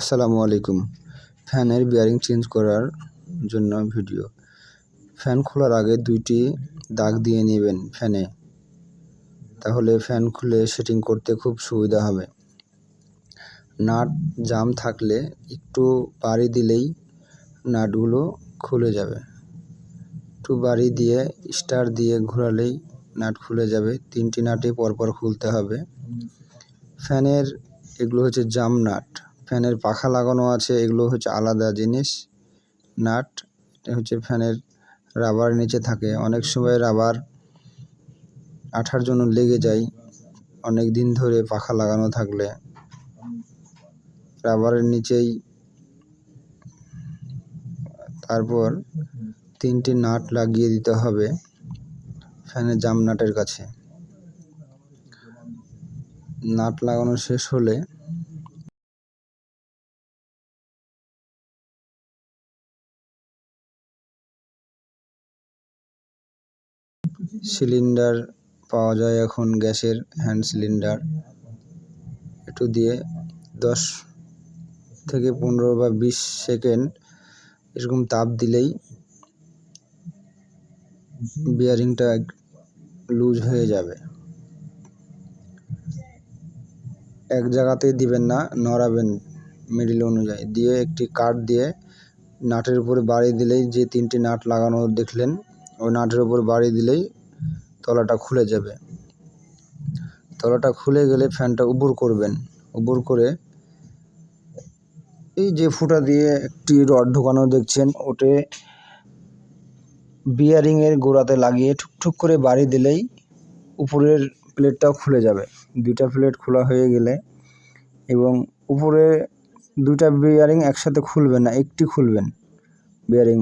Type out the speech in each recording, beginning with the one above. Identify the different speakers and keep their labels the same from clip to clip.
Speaker 1: আসসালামু আলাইকুম। ফ্যানের বিয়ারিং চেঞ্জ করার জন্য ভিডিও ফ্যান খোলার আগে দুইটি দাগ দিয়ে নেবেন ফ্যানে। তাহলে ফ্যান খুলে সেটিং করতে খুব সুবিধা হবে। নাট জাম থাকলে একটু বাড়ি দিলেই নাটগুলো খুলে যাবে। একটু বাড়ি দিয়ে স্টার দিয়ে ঘোরালেই নাট খুলে যাবে। তিনটি নাটে পরপর খুলতে হবে। ফ্যানের এগুলো হচ্ছে জাম নাট। ফ্যানের পাখা লাগানো আছে, এগুলো হচ্ছে আলাদা জিনিস। নাট, এটা হচ্ছে ফ্যানের রাবার নিচে থাকে। অনেক সময় রাবার আঠার জন্য লেগে যায়, অনেক দিন ধরে পাখা লাগানো থাকলে। রাবারের নিচেই তারপর তিনটি নাট লাগিয়ে দিতে হবে ফ্যানের জাম নাটের কাছে। নাট লাগানো শেষ হলে সিলিন্ডার পাওয়া যায় এখন গ্যাসের হ্যান্ড সিলিন্ডার। একটু দিয়ে দশ থেকে পনেরো বা বিশ সেকেন্ড এরকম তাপ দিলেই বিয়ারিংটা লুজ হয়ে যাবে। এক জায়গাতেই দিবেন না, নড়াবেন মিডিল অনুযায়ী। দিয়ে একটি কাঠ দিয়ে নাটের উপরে বাড়ি দিলেই যে তিনটি নাট লাগানো দেখলেন, ওই নাটের উপর বাড়ি দিলেই তলাটা খুলে যাবে। তলাটা খুলে গেলে ফ্যানটা উপর করবেন। উপর করে এই যে ফুটা দিয়ে একটি রড ঢোকানো দেখছেন, ওটে বিয়ারিংয়ের গোড়াতে লাগিয়ে ঠুকঠুক করে বাড়ি দিলেই উপরের প্লেটটাও খুলে যাবে। দুইটা প্লেট খোলা হয়ে গেলে এবং উপরে দুইটা বিয়ারিং একসাথে খুলবেন না, একটি খুলবেন বিয়ারিং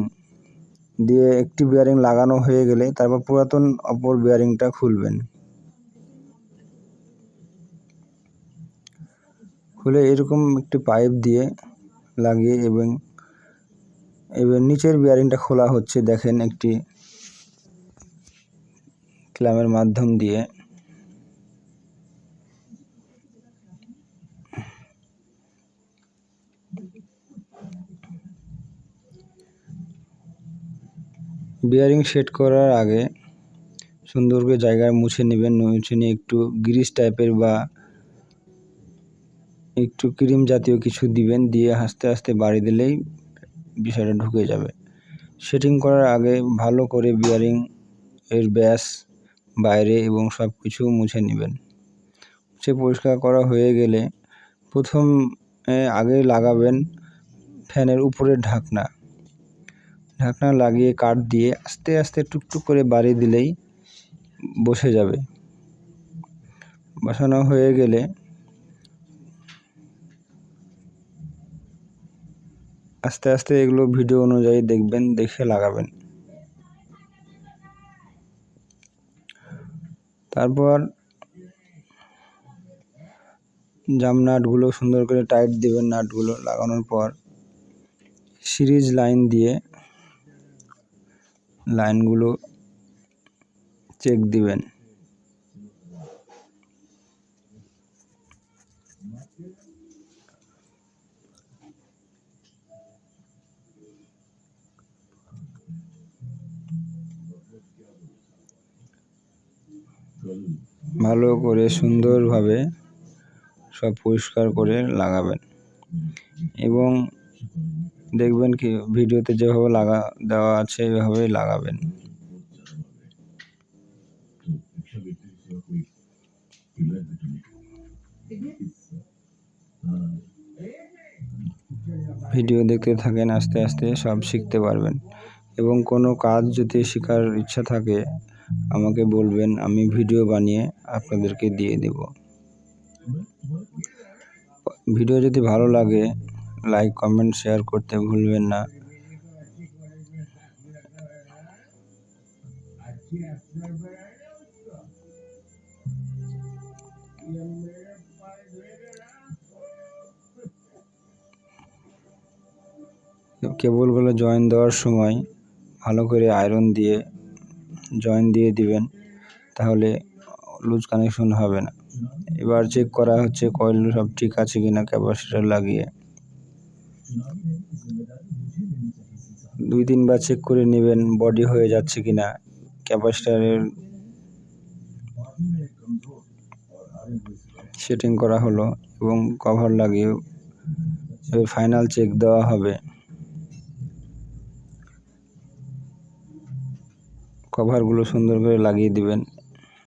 Speaker 1: দিয়ে একটি বিয়ারিং লাগানো হয়ে গেলে তারপর পুরাতন অপর বিয়ারিংটা খুলবেন। খুলে এরকম একটি পাইপ দিয়ে লাগিয়ে এবং এবার নিচের বিয়ারিংটা খোলা হচ্ছে দেখেন একটি ক্লামের মাধ্যম দিয়ে। বিয়ারিং সেট করার আগে সুন্দর করে জায়গায় মুছে নেবেন মুছে নিয়ে একটু গ্রিস টাইপের বা একটু ক্রিম জাতীয় কিছু দিবেন, দিয়ে আস্তে আস্তে বাড়ি দিলেই বিষয়টা ঢুকে যাবে। সেটিং করার আগে ভালো করে বিয়ারিং এর ব্যাস বাইরে এবং সব কিছু মুছে নেবেন। মুছে পরিষ্কার করা হয়ে গেলে প্রথম আগে লাগাবেন ফ্যানের উপরের ঢাকনা। ঢাকনা লাগিয়ে কাঠ দিয়ে আস্তে আস্তে টুকটুক করে বাড়ি দিলেই বসে যাবে। বসানো হয়ে গেলে আস্তে আস্তে এগুলো ভিডিও অনুযায়ী দেখবেন, দেখে লাগাবেন। তারপর জাম নাটগুলো সুন্দর করে টাইট দেবেন, নাটগুলো লাগানোর পর সিরিজ লাইন দিয়ে লাইনগুলো চেক দিবেন। ভালো করে সুন্দরভাবে সব পরিষ্কার করে লাগাবেন। এবং দেখবেন কি, ভিডিওতে যেভাবে লাগা, দেওয়া আছে, এভাবেই লাগাবেন। ভিডিও দেখতে থাকেন, আস্তে আস্তে সব শিখতে পারবেন। এবং কোনো কাজ যদি শেখার ইচ্ছা থাকে, আমাকে বলবেন, আমি ভিডিও বানিয়ে আপনাদেরকে দিয়ে দেব। ভিডিও যদি ভালো লাগে লাইক কমেন্ট শেয়ার করতে ভুলবেন না। কেবলগুলো জয়েন দেওয়ার সময় ভালো করে আয়রন দিয়ে জয়েন দিয়ে দিবেন, তাহলে লুজ কানেকশন হবে না। এবার চেক করা হচ্ছে কয়েল সব ঠিক আছে কিনা ক্যাপাসিটার লাগিয়ে। দুই তিনবার চেক করে নেবেন বডি হয়ে যাচ্ছে কিনা ক্যাপাসিটারের সেটিং করা হলো এবং কভার লাগিয়ে ফাইনাল চেক দেওয়া হবে। কভারগুলো সুন্দর করে লাগিয়ে দিবেন।